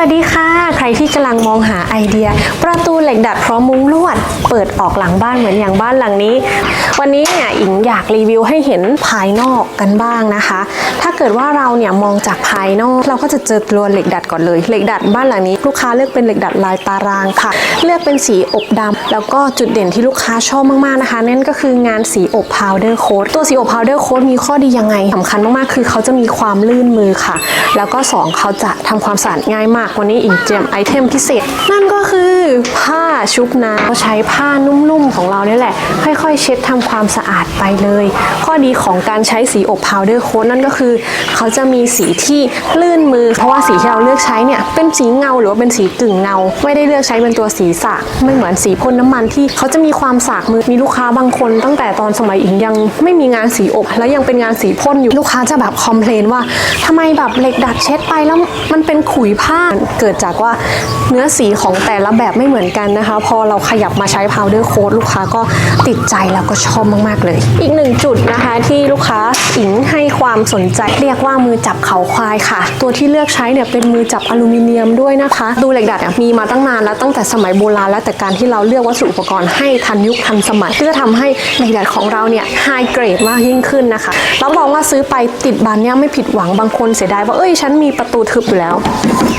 วัสดีค่ะ ที่กำลังมองหาไอเดีย ประตูเหล็กดัดพร้อมมุ้งลวด เปิดออกหลังบ้านเหมือนอย่างบ้านหลังนี้ วันนี้เนี่ยอิงอยากรีวิวให้เห็นภายนอกกันบ้างนะคะ ถ้าเกิดว่าเราเนี่ยมองจากภายนอกเราก็จะเจอตัวเหล็กดัดก่อนเลย เหล็กดัดบ้านหลังนี้ ลูกค้าเลือกเป็นเหล็กดัดลายตารางค่ะ เลือกเป็นสีอบดำแล้วก็จุดเด่นที่ลูกค้าชอบมากๆนะคะนั่นก็คืองานสีอบพาวเดอร์โค้ดตัวสีอบพาวเดอร์โค้ดมีข้อดียังไงสำคัญมากๆคือเขาจะมีความลื่นมือค่ะ แล้วก็สองเขาจะทำความสะอาดง่ายมาก วันนี้อิงเตรียมไอเทมพิเศษ นั่นก็คือผ้าชุบน้ำเราใช้ผ้านุ่มๆของเราเนี่ยแหละ ค่อยๆ เช็ดทำความสะอาดไปเลย ข้อดีของการใช้สีอบพาวเดอร์โค้ดนั่นก็คือ เขาจะมีสีที่ลื่นมือ เพราะว่าสีที่เราเลือกใช้เนี่ยเป็นสีเงาหรือว่าเป็นสีกึ่งเงา ไม่ได้เลือกใช้เป็นตัวสีสากไม่เหมือนสีพ่นน้ำมันที่เขาจะมีความสากมือมีลูกค้าบางคน ตั้งแต่ตอนสมัยอิงยังไม่มีงานสีอบ แล้วยังเป็นงานสีพ่นอยู่ลูกค้าจะแบบคอมเพลนว่าทำไมแบบเหล็กดัดเช็ดไปแล้วมันเป็นขุยผ้าเกิดจากว่าเนื้อสีของแต่ละแบบไม่เหมือนกันนะคะ พอเราขยับมาใช้พาวเดอร์โค้ดลูกค้าก็ติดใจแล้วก็ชอบมากๆเลย อีกหนึ่งจุดนะคะที่ลูกค้าอิงให้ความสนใจเรียกว่ามือจับเขาควายค่ะ ตัวที่เลือกใช้เนี่ยเป็นมือจับอลูมิเนียมด้วยนะคะ ดูเหล็กดัดเนี่ยมีมาตั้งนานแล้วตั้งแต่สมัยโบราณแล้วแต่การที่เราเลือกวัสดุอุปกรณ์ให้ทันยุคทันสมัยก็จะทำให้เหล็กดัดของเราเนี่ยไฮเกรดมากยิ่งขึ้นนะคะรับรองว่าซื้อไปติดบานเนี่ยไม่ผิดหวังบางคนเสียดายว่าเอ้ยฉันมีประตูทึบอยู่แล้ว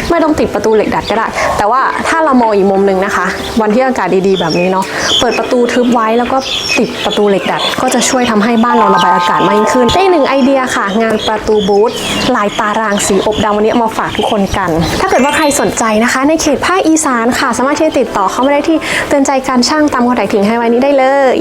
ไม่ต้องติดประตูเหล็กดัดก็ได้ แต่ว่าถ้าเรามองอีกมุมหนึ่งนะคะ วันที่อากาศดีๆ แบบนี้เนาะเปิดประตูทึบไว้แล้วก็ติดประตูเหล็กดัด ก็จะช่วยทำให้บ้านเราระบายอากาศมากยิ่งขึ้นได้อีกหนึ่งไอเดียค่ะ งานประตูบูธลายตารางสีอบดำวันนี้เอามาฝากทุกคนกัน ถ้าเกิดว่าใครสนใจนะคะ ในเขตภาคอีสานค่ะ สามารถที่จะติดต่อเข้ามาได้ที่เตือนใจการช่างตามคอนแทคทิ้งให้ไว้นี้ได้เลย